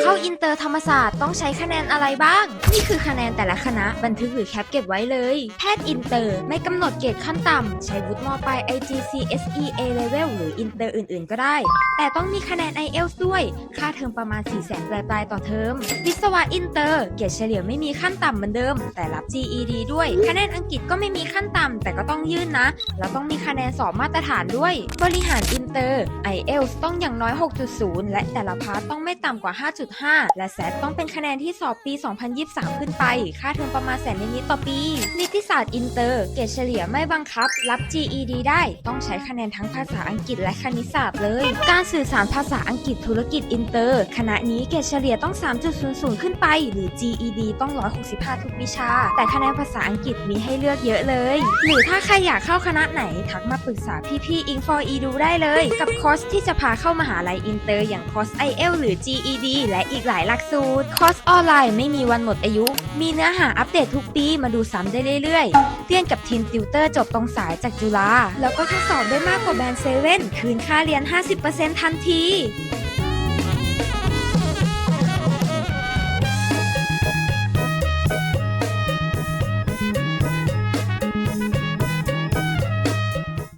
เข้าอินเตอร์ธรรมศาสตร์ต้องใช้คะแนนอะไรบ้าง นี่คือคะแนนแต่ละคณะบันทึกหรือแคปเก็บไว้เลย แพทย์อินเตอร์ไม่กำหนดเกรดขั้นต่ำใช้วุฒิมปลาย IGCSE A Level หรืออินเตอร์อื่นๆ ก็ได้ แต่ต้องมีคะแนน IELTS ด้วย ค่าเทอมประมาณ 4 0 0 0 0 0ปลายๆต่อเทอมวิศวะอินเตอร์เกรดเฉลี่ยไม่มีขั้นต่ำเหมือนเดิม แต่รับ GED ด้วย คะแนนอังกฤษก็ไม่มีขั้นต่ำแต่ก็ต้องยื่นนะแล้วต้องมีคะแนนสอบมาตรฐานด้วย บริหารอินเตอร์ IELTS ต้องอย่างน้อย 6.0 และแต่ละพาร์ทต้องไม่ต่ำกว่า 5. 5.5และ SAT ต้องเป็นคะแนนที่สอบปี 2023 ขึ้นไป ค่าเทอมประมาณแสนนิดๆต่อปี นิติศาสตร์อินเตอร์ เกรดเฉลี่ยไม่บังคับ รับ GED ได้ ต้องใช้คะแนนทั้งภาษาอังกฤษและคณิตศาสตร์เลย การสื่อสารภาษาอังกฤษธุรกิจอินเตอร์ คณะนี้เกรดเฉลี่ยต้อง 3.00 ขึ้นไป หรือ GED ต้อง 165 ทุกวิชา แต่คะแนนภาษาอังกฤษมีให้เลือกเยอะเลย หรือถ้าใครอยากเข้าคณะไหน ทักมาปรึกษาพี่ๆ i n f o e ดูได้เลย กับคอร์สที่จะพาเข้ามหาลัยอินเตอร์อย่างคอร์ส IEL หรือ GED และอีกหลายหลักสูตร คอร์สออนไลน์ไม่มีวันหมดอายุ มีเนื้อหาอัปเดตทุกปีมาดูซ้ำได้เรื่อยๆ เรียนกับทีมติวเตอร์จบตรงสายจากจุฬาแล้วก็ทดสอบได้มากกว่าแบรนด์เซเว่นคืนค่าเรียน 50%ทันที